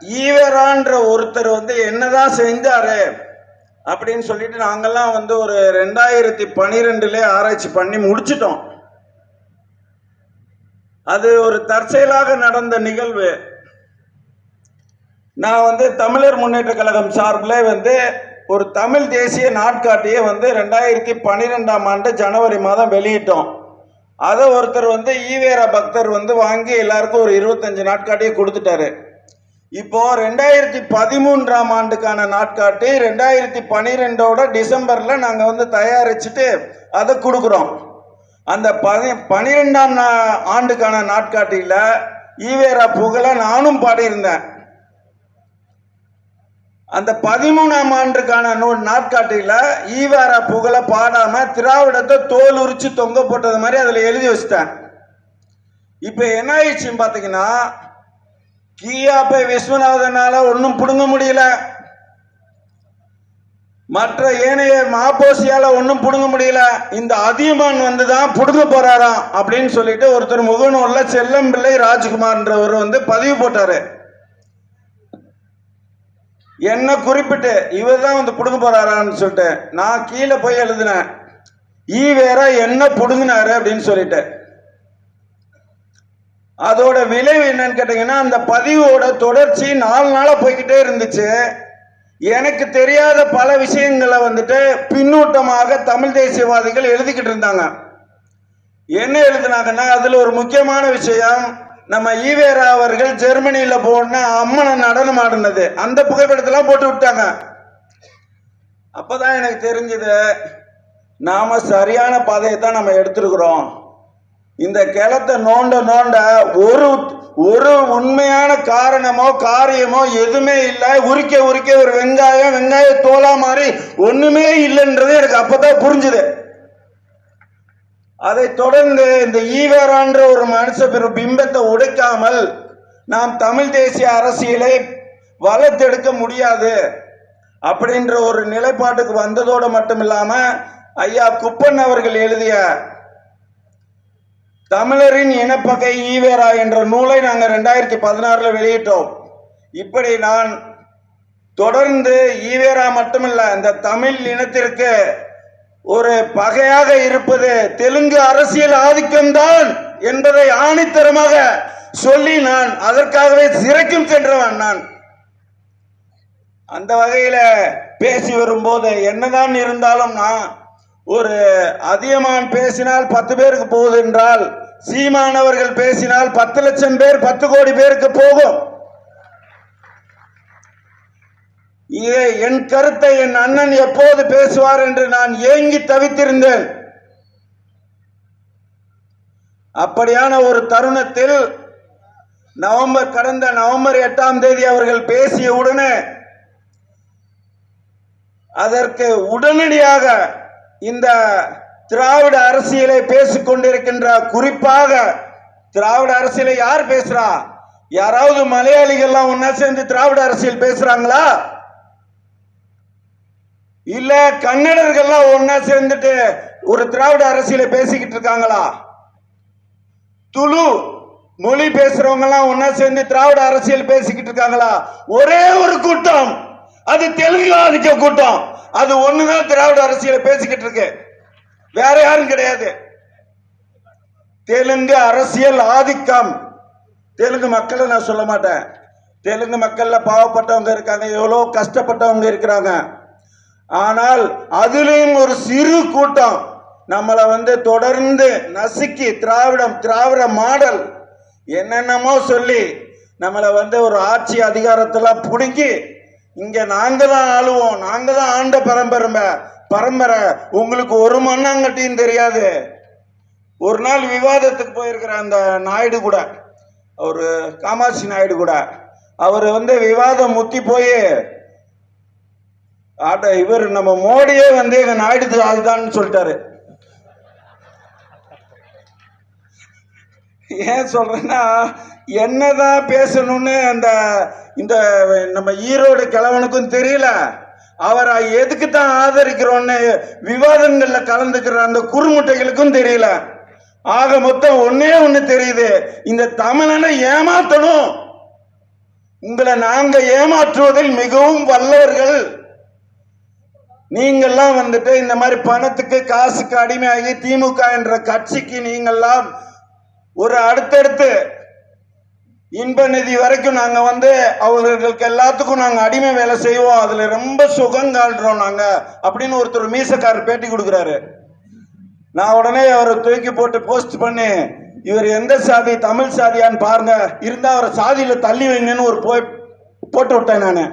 ஈவரான்ற ஒருத்தர் வந்து என்னதான் செஞ்சாரு அப்படின்னு சொல்லிட்டு நாங்கெல்லாம் வந்து ஒரு ரெண்டாயிரத்தி பனிரெண்டுல ஆராய்ச்சி பண்ணி முடிச்சிட்டோம். அது ஒரு தற்செயலாக நடந்த நிகழ்வு. நான் வந்து தமிழர் முன்னேற்ற கழகம் சார்பில் வந்து ஒரு தமிழ் தேசிய நாட்காட்டியை வந்து ரெண்டாயிரத்தி பன்னிரெண்டாம் ஆண்டு ஜனவரி மாதம் வெளியிட்டோம். அதை ஒருத்தர் வந்து ஈவேரா பக்தர் வந்து வாங்கி எல்லாருக்கும் ஒரு இருபத்தஞ்சு நாட்காட்டியை கொடுத்துட்டாரு. இப்போ ரெண்டாயிரத்தி பதிமூன்றாம் ஆண்டுக்கான நாட்காட்டி ரெண்டாயிரத்தி பன்னிரெண்டோட டிசம்பர்ல நாங்க வந்து தயாரிச்சுட்டு அதை கொடுக்குறோம். அந்த பதி பனிரெண்டாம் நா- ஆண்டுக்கான நாட்காட்டியில ஈவேரா புகழ நானும் பாடியிருந்தேன். அந்த பதிமூணாம் ஆண்டுக்கான நூ- நாட்காட்டியில ஈவேரா புகழ பாடாம திராவிடத்தை தோல் உரிச்சு தொங்க போட்டது மாதிரி அதுல எழுதி வச்சிட்டேன். இப்ப என்ன ஆயிடுச்சுன்னு பாத்தீங்கன்னா கியாப்பை விஸ்வநாதனால ஒன்றும் பிடுங்க முடியல. மற்ற ஏனைய மாப்போசியால ஒன்றும் பிடுங்க முடியல. இந்த அதியமான் வந்து தான் பிடுங்க போறாராம் அப்படின்னு சொல்லிட்டு ஒருத்தர் முகநூல்ல செல்லம்பிள்ளை ராஜ்குமார்ன்றவர் வந்து பதிவு போட்டாரு. என்ன குறிப்பிட்டு இவர் தான் வந்து பிடுங்க போறாரான்னு சொல்லிட்டு நான் கீழே போய் எழுதினேன். ஈ வேற என்ன பிடுங்கினாரு அப்படின்னு சொல்லிட்டு. அதோட விளைவு என்னன்னு கேட்டீங்கன்னா அந்த பதிவோட தொடர்ச்சி நாலு நாளா போய்கிட்டே இருந்துச்சு. எனக்கு தெரியாத பல விஷயங்களை வந்துட்டு பின்னூட்டமாக தமிழ் தேசியவாதிகள் எழுதிக்கிட்டு இருந்தாங்க. என்ன எழுதினாங்கன்னா அதுல ஒரு முக்கியமான விஷயம் நம்ம ஈவேரா அவர்கள் ஜெர்மனியில போன அம்மனை நடனம் ஆடினது. அந்த புகைப்படத்தெல்லாம் போட்டு விட்டாங்க. அப்பதான் எனக்கு தெரிஞ்சது நாம சரியான பாதையை தான் நம்ம எடுத்திருக்கிறோம். இந்த கிளத்தை நோண்ட நோண்ட ஒரு ஒரு உண்மையான காரணமோ காரியமோ எதுவுமே இல்லை. உரிக்க உரிக்க ஒரு வெங்காயம் வெங்காய தோலா மாதிரி ஒண்ணுமே இல்லைன்றது எனக்கு அப்பதான் புரிஞ்சுது. அதை தொடர்ந்து இந்த ஈவேரான்ற ஒரு மனுஷ பெரு பிம்பத்தை உடைக்காமல் நாம் தமிழ் தேசிய அரசியலை வளர்த்தெடுக்க முடியாது அப்படின்ற ஒரு நிலைப்பாட்டுக்கு வந்ததோடு மட்டும் இல்லாம ஐயா குப்பன் அவர்கள் எழுதிய தமிழரின் இனப்பகை ஈவேரா என்ற நூலை நாங்கள் ரெண்டாயிரத்தி பதினாறுல வெளியிட்டோம். இப்படி நான் தொடர்ந்து ஈவேரா மட்டுமல்ல இந்த தமிழ் இனத்திற்கு ஒரு பகையாக இருப்பது தெலுங்கு அரசியல் ஆதிக்கம்தான் என்பதை ஆணித்தரமாக சொல்லி நான் அதற்காகவே சிறைக்கும் சென்றவன் நான். அந்த வகையில பேசி வரும்போது என்னதான் இருந்தாலும் நான் ஒரு அதியமான் பேசினால் பத்து பேருக்கு போகுது என்றால் சீமானவர்கள் பேசினால் பத்து லட்சம் பேர் பத்து கோடி பேருக்கு போகும். இதை என் கருத்தை என் அண்ணன் எப்போது பேசுவார் என்று நான் ஏங்கி தவித்திருந்தேன். அப்படியான ஒரு தருணத்தில் நவம்பர் கடந்த நவம்பர் எட்டாம் தேதி அவர்கள் பேசிய உடனே அதற்கு உடனடியாக இந்த திராவிட அரசியலை பேசிக்கொண்டிருக்கின்ற குறிப்பாக திராவிட அரசியலை யார் பேசுறா? யாராவது மலையாளிகள்லாம் ஒன்னா சேர்ந்து திராவிட அரசியல் பேசுறாங்களா? இல்ல கன்னடர்கள்லாம் ஒன்னா சேர்ந்துட்டு ஒரு திராவிட அரசியலை பேசிக்கிட்டு இருக்காங்களா? துளு மொழி பேசுறவங்க எல்லாம் ஒன்னா சேர்ந்து திராவிட அரசியல் பேசிக்கிட்டு இருக்காங்களா? ஒரே ஒரு கூட்டம். அது தெலுங்கு ஆதிக்க கூட்டம். அது ஒண்ணுதான் திராவிட அரசியலை பேசிக்கிட்டு இருக்கு. வேற யாரும் கிடையாது. தெலுங்கு அரசியல் ஆதிக்கம். தெலுங்கு மக்களை நான் சொல்ல மாட்டேன். தெலுங்கு மக்கள்ல பாவப்பட்டவங்க இருக்காங்க. எவ்வளோ கஷ்டப்பட்டவங்க இருக்கிறாங்க. ஆனால் அதுலேயும் ஒரு சிறு கூட்டம். நம்மளை வந்து தொடர்ந்து நசுக்கி திராவிடம் திராவிட மாடல் என்னென்னமோ சொல்லி நம்மளை வந்து ஒரு ஆட்சி அதிகாரத்தெல்லாம் பிடுங்கி இங்க நாங்க தான் ஆளுவோம். நாங்க தான் ஆண்ட பரம்பரை. பரம்பரை உங்களுக்கு ஒரு மண்ணாங்கட்டியும் தெரியாது. ஒரு நாள் விவாதத்துக்கு போயிருக்கிற அந்த நாயுடு கூட ஒரு காமாட்சி நாயுடு கூட அவர் வந்து விவாதம் முத்தி போய் ஆட்ட இவர் நம்ம மோடியே வந்து எங்க நாயுடு அதுதான்னு சொல்லிட்டாரு. ஏன் சொல்றேன்னா என்னதான் பேசணும்னு அந்த இந்த நம்ம ஈரோடு கிழவனுக்கும் தெரியல. அவரை எதுக்கு தான் ஆதரிக்கிறோன்னு விவாதங்கள்ல கலந்துக்கிற அந்த குறுமுட்டைகளுக்கும் தெரியல. ஆக மொத்தம் ஒன்னே ஒண்ணு தெரியுது. இந்த தமிழனை ஏமாத்தணும். உங்களை நாங்க ஏமாற்றுவதில் மிகவும் வல்லவர்கள். நீங்கள்லாம் வந்துட்டு இந்த மாதிரி பணத்துக்கு காசுக்கு அடிமையாகி திமுக என்ற கட்சிக்கு நீங்கள்லாம் ஒரு அடுத்தடுத்து இன்ப நிதி வரைக்கும் நாங்க வந்து அவர்களுக்கு எல்லாத்துக்கும் நாங்க அடிமை வேலை செய்வோம். அதுல ரொம்ப சுகம் காண்றோம் நாங்க அப்படின்னு ஒருத்தர் மீசக்காரர் பேட்டி கொடுக்குறாரு. நான் உடனே அவரை தூக்கி போட்டு போஸ்ட் பண்ணி இவர் எந்த சாதி தமிழ் சாதியான்னு பாருங்க. இருந்தா அவரை சாதியில தள்ளி வைங்கன்னு ஒரு போய் போட்டு விட்டேன் நான்.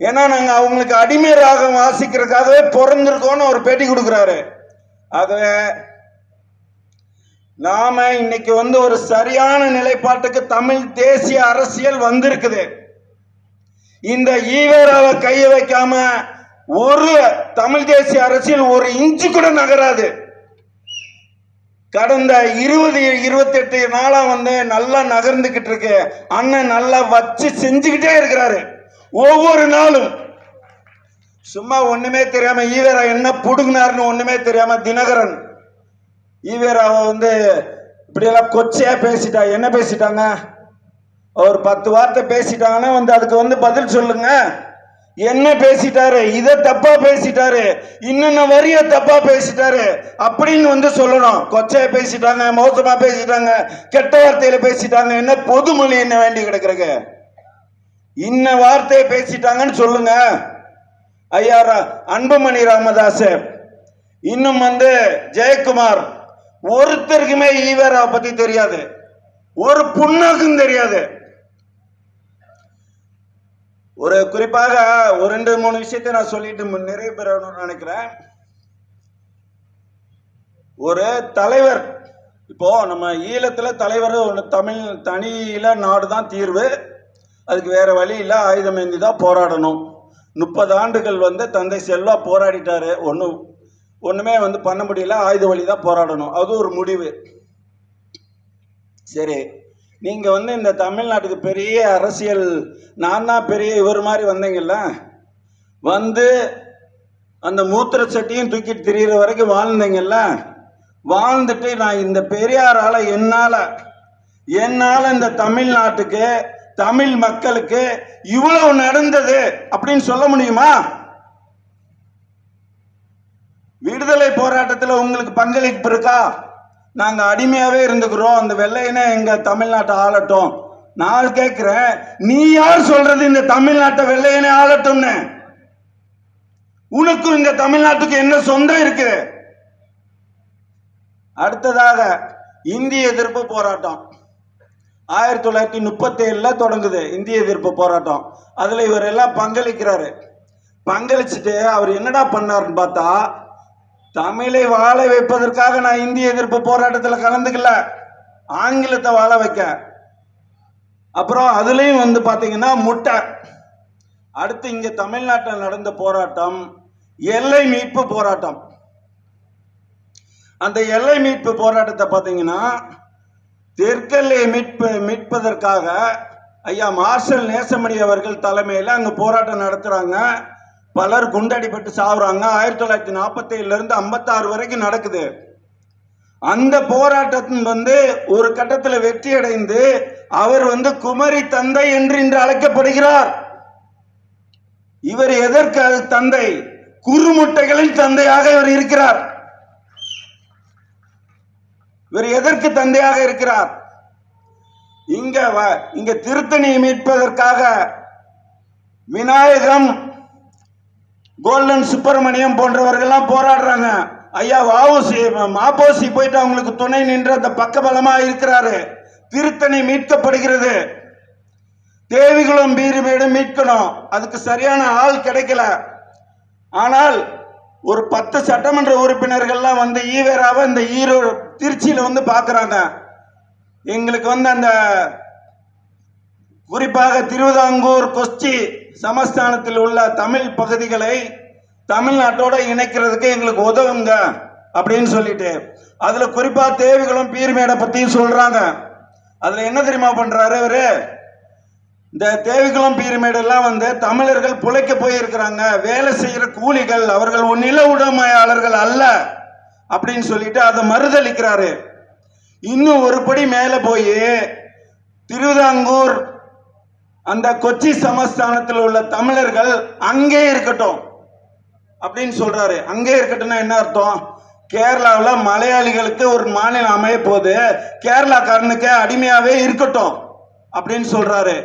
ஏன்னா நாங்க அவங்களுக்கு அடிமை ராகம் வாசிக்கிறதுக்காகவே பிறந்திருக்கோம்னு ஒரு பேட்டி கொடுக்குறாரு. ஆகவே நாம இன்னைக்கு வந்து ஒரு சரியான நிலைப்பாட்டுக்கு தமிழ் தேசிய அரசியல் வந்திருக்குது. இந்த ஈவேராவை கைய வைக்காம ஒரு தமிழ் தேசிய அரசியல் ஒரு இன்ச்சு கூட நகராது. கடந்த இருபது இருபத்தி எட்டு நாளா வந்து நல்லா நகர்ந்துகிட்டு இருக்கு. அண்ணன் நல்லா வச்சு செஞ்சுக்கிட்டே இருக்கிறாரு. ஒவ்வொரு நாளும். சும்மா ஒண்ணுமே தெரியாம ஈவேரா என்ன புடுங்கினாருன்னு ஒண்ணுமே தெரியாம தினகரன். ஈவேராவை வந்து இப்படியெல்லாம் கொச்சையா பேசிட்டா என்ன பேசிட்டாங்க? ஒரு பத்து வார்த்தை பேசிட்டாங்கன்னா வந்து அதுக்கு வந்து பதில் சொல்லுங்க. என்ன பேசிட்டாரு? இத தப்பா பேசிட்டாரு. இன்னென்ன வரிய தப்பா பேசிட்டாரு? அப்படின்னு வந்து சொல்லணும். கொச்சையா பேசிட்டாங்க மோசமா பேசிட்டாங்க கெட்ட வார்த்தையில பேசிட்டாங்க. என்ன பொதுமொழி என்ன வேண்டி கிடக்குறங்க இன்ன வார்த்தையை பேசிட்டாங்கன்னு சொல்லுங்க. ஐயா ரா- அன்புமணி ராமதாஸ் இன்னும் வந்து ஜெயக்குமார் ஒருத்தருக்குமே ஈவேரா பத்தி தெரியாது. ஒரு புண்ணாக்கும் தெரியாது. ஒரு குறிப்பாக ஒரு ரெண்டு மூணு விஷயத்தை நான் சொல்லிட்டு மு- நிறைவு பெறணும்னு நினைக்கிறேன். ஒரு தலைவர். இப்போ நம்ம ஈழத்துல தலைவர் ஒன்று தமிழ் தனியில நாடு தான் தீர்வு. அதுக்கு வேற வழி இல்லை ஆயுதம் ஏந்தி தான் போராடணும். முப்பது ஆண்டுகள் வந்து தந்தை செல்வா போராடிட்டாரு. ஒன்றும் ஒன்றுமே வந்து பண்ண முடியல ஆயுத வழி தான் போராடணும். அது ஒரு முடிவு. சரி நீங்கள் வந்து இந்த தமிழ்நாட்டுக்கு பெரிய அரசியல் நான் தான் பெரிய இவர் மாதிரி வந்தீங்கல்ல வந்து அந்த மூத்திர சட்டியும் தூக்கிட்டு திரியிற வரைக்கும் வாழ்ந்தீங்கல்ல வாழ்ந்துட்டு நான் இந்த பெரியாரால என்னால என்னால இந்த தமிழ்நாட்டுக்கு தமிழ் மக்களுக்கு இவ்வளவு நடந்தது அப்படின்னு சொல்ல முடியுமா? விடுதலை போராட்டத்தில் உங்களுக்கு பங்களிப்பு இருக்கா? நாங்கள் அடிமையாகவே இருந்துக்கிறோம். அந்த வெள்ளையனே எங்கள் தமிழ்நாட்டை ஆளட்டும். நான் கேட்குறேன் நீ யார் சொல்றது இந்த தமிழ்நாட்டை வெள்ளையனே ஆளட்டும்னு? உனக்கும் இந்த தமிழ்நாட்டுக்கு என்ன சொந்தம் இருக்கு? அடுத்ததாக இந்திய எதிர்ப்பு போராட்டம். ஆயிரத்தி தொள்ளாயிரத்தி முப்பத்தி ஏழுல தொடங்குது இந்திய எதிர்ப்பு போராட்டம். அதுல இவர் எல்லாம் பங்களிக்கிறாரு. பங்களிச்சுட்டு அவர் என்னடா பண்ணாருன்னு பார்த்தா தமிழை வாழ வைப்பதற்காக நான் இந்திய எதிர்ப்பு போராட்டத்தில் கலந்துக்கல. ஆங்கிலத்தை வாழ வைக்க. அப்புறம் அதுலேயும் வந்து பார்த்தீங்கன்னா முட்டை. அடுத்து இங்கே தமிழ்நாட்டில் நடந்த போராட்டம் எல்லை மீட்பு போராட்டம். அந்த எல்லை மீட்பு போராட்டத்தை பார்த்தீங்கன்னா தெற்கெல்லை மீட்பு மீட்பதற்காக ஐயா மார்ஷல் நேசமணி அவர்கள் தலைமையில் அங்கே போராட்டம் நடத்துகிறாங்க பலர் குண்டடிப்பட்டு சாவுறாங்க. ஆயிரத்தி தொள்ளாயிரத்தி நாற்பத்தி இருந்து ஐம்பத்தாறு வரைக்கும் நடக்குது. அந்த போராட்டத்தின் வந்து ஒரு கட்டத்தில் வெற்றி அடைந்து அவர் வந்து குமரி தந்தை என்று இன்று அழைக்கப்படுகிறார். இவர் எதற்கு அது தந்தை? குறுமுட்டைகளின் தந்தையாக இவர் இருக்கிறார். இவர் எதற்கு தந்தையாக இருக்கிறார்? இங்க வ- இங்க திருத்தணியை மீட்பதற்காக விநாயகம் கோல்டன் சுப்பிரமணியம் போன்றவர்கள்லாம் போராடுறாங்க. ஐயா வாவுசி மாப்போசி போயிட்டு அவங்களுக்கு துணை நின்று அந்த பக்கபலமாக இருக்கிறாரு. திருத்தணி மீட்கப்படுகிறது. தேவிகளும் பீரிமேடும் மீட்கணும். அதுக்கு சரியான ஆள் கிடைக்கல. ஆனால் ஒரு பத்து சட்டமன்ற உறுப்பினர்கள்லாம் வந்து ஈவேராவை இந்த ஈரோடு திருச்சியில வந்து பார்க்குறாங்க எங்களுக்கு வந்து அந்த குறிப்பாக திருவிதாங்கூர் கொச்சி சமஸ்தானத்தில் உள்ள தமிழ் பகுதிகளை தமிழ்நாட்டோட இணைக்கிறதுக்கு எங்களுக்கு உதவுங்க அப்படின்னு சொல்லிட்டு அதுல குறிப்பா தேவிகளும் பீர்மேடை பத்தியும் சொல்றாங்க. அதுல என்ன தெரியுமா பண்றாரு அவர்? இந்த தேவிகுளம் பீரிமேடு எல்லாம் வந்து தமிழர்கள் புழைக்க போயிருக்கிறாங்க. வேலை செய்யற கூலிகள் அவர்கள் ஒரு நில உடைமையாளர்கள் அல்ல அப்படின்னு சொல்லிட்டு அதை மறுதளிக்கிறாரு இன்னும் ஒரு படி மேல போய் திருவிதாங்கூர் அந்த கொச்சி சமஸ்தானத்தில் உள்ள தமிழர்கள் அங்கே இருக்கட்டும் அப்படின்னு சொல்றாரு. அங்கே இருக்கட்டும்னா என்ன அர்த்தம்? கேரளாவில் மலையாளிகளுக்கு ஒரு மாநிலம் அமைய போகுது. கேரளாக்காரனுக்கு அடிமையாவே இருக்கட்டும் அப்படின்னு சொல்றாரு.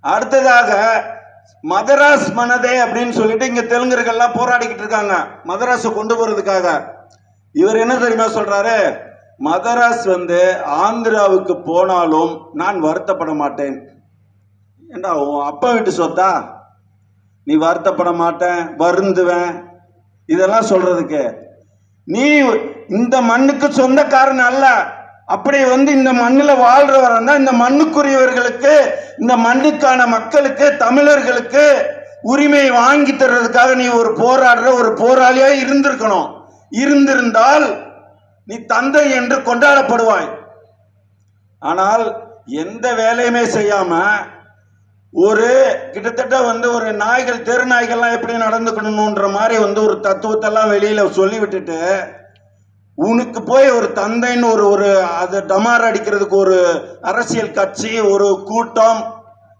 அடுத்ததாக மதராஸ் மனதே அப்படின்னு சொல்லிட்டு இங்க தெலுங்கர்கள்லாம் போராடிக்கிட்டு இருக்காங்க. மதராஸை கொண்டு போறதுக்காக. இவர் என்ன தெரியுமா சொல்றாரு? மதராஸ் வந்து ஆந்திராவுக்கு போனாலும் நான் வருத்தப்பட மாட்டேன். ஏண்டா உன் அப்பா வீட்டு சொத்தா? நீ வருத்தப்பட மாட்டேன் வருந்துவேன். இதெல்லாம் சொல்றதுக்கு. நீ இந்த மண்ணுக்கு சொந்தக்காரன் அல்ல. அப்படி வந்து இந்த மண்ணில் வாழ்றவர் தான் இந்த மண்ணுக்குரியவர்களுக்கு இந்த மண்ணுக்கான மக்களுக்கு தமிழர்களுக்கு உரிமை வாங்கி தர்றதுக்காக நீ ஒரு போராடுற ஒரு போராளியா இருந்திருக்கணும். இருந்திருந்தால் நீ தந்தை என்று கொண்டாடப்படுவாய். ஆனால் எந்த வேலையுமே செய்யாம ஒரு கிட்டத்தட்ட வந்து ஒரு நாய்கள் தெரு நாய்கள்லாம் எப்படி நடந்துக்கணுன்ற மாதிரி வந்து ஒரு தத்துவத்தெல்லாம் வெளியில சொல்லி விட்டுட்டு உனக்கு போய் ஒரு தந்தைன்னு ஒரு ஒரு அது டமார் அடிக்கிறதுக்கு ஒரு அரசியல் கட்சி ஒரு கூட்டம்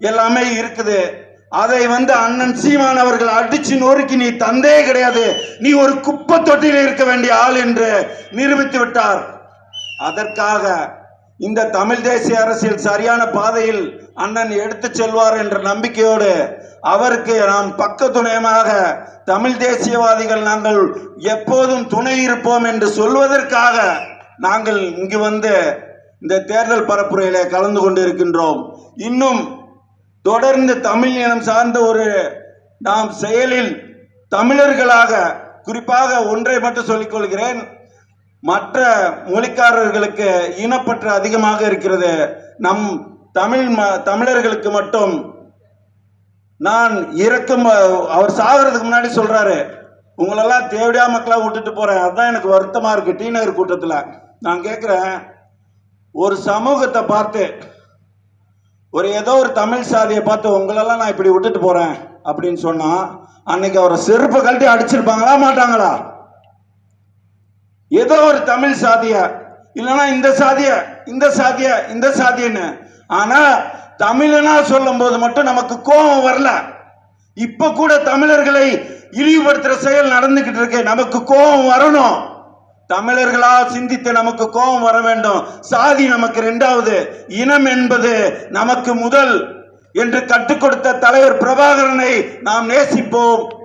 எல்லாமே இருக்குது. அதை வந்து அண்ணன் சீமான் அவர்கள் அடிச்சு நொறுக்கி நீ தந்தையே கிடையாது. நீ ஒரு குப்பை தொட்டியில் இருக்க வேண்டிய ஆள் என்று நிரூபித்து விட்டார். அதற்காக இந்த தமிழ் தேசிய அரசியல் சரியான பாதையில் அண்ணன் எடுத்து செல்வார் என்ற நம்பிக்கையோடு அவருக்கு நாம் பக்க துணையமாக தமிழ் தேசியவாதிகள் நாங்கள் எப்போதும் துணை இருப்போம் என்று சொல்வதற்காக நாங்கள் இங்கு வந்து இந்த தேர்தல் பரப்புரையில கலந்து கொண்டிருக்கின்றோம். இன்னும் தொடர்ந்து தமிழ் இனம் சார்ந்த ஒரு நாம் செயலில் தமிழர்களாக குறிப்பாக ஒன்றை மட்டும் சொல்லிக்கொள்கிறேன். மற்ற மொழிக்காரர்களுக்கு இனப்பற்று அதிகமாக இருக்கிறது. நம் தமிழ் ம- தமிழர்களுக்கு மட்டும் நான் இறக்கும் அவர் சாகிறதுக்கு முன்னாடி சொல்றாரு உங்களெல்லாம் தேவையா மக்களா விட்டுட்டு போறேன். அதுதான் எனக்கு வருத்தமா இருக்கு டி நகர் கூட்டத்தில். நான் கேட்குறேன் ஒரு சமூகத்தை பார்த்து ஒரு ஏதோ ஒரு தமிழ் சாதியை பார்த்து உங்களெல்லாம் நான் இப்படி விட்டுட்டு போறேன் அப்படின்னு சொன்னா அன்னைக்கு அவரை செருப்பு கழட்டி அடிச்சிருப்பாங்களா மாட்டாங்களா? ஏதோ ஒரு தமிழ் சாதிய இல்லைன்னா இந்த சாதிய இந்த சாதிய இந்த சாதியன்னு ஆனா தமிழனா சொல்லும் போது மட்டும் நமக்கு கோபம் வரல. இப்ப கூட தமிழர்களை இழிவுபடுத்துற செயல் நடந்துகிட்டு இருக்கு நமக்கு கோபம் வரணும். தமிழர்களா சிந்தித்து நமக்கு கோபம் வர வேண்டும். சாதி நமக்கு இரண்டாவது இனம் என்பது நமக்கு முதல் என்று கற்றுக் கொடுத்த தலைவர் பிரபாகரனை நாம் நேசிப்போம்.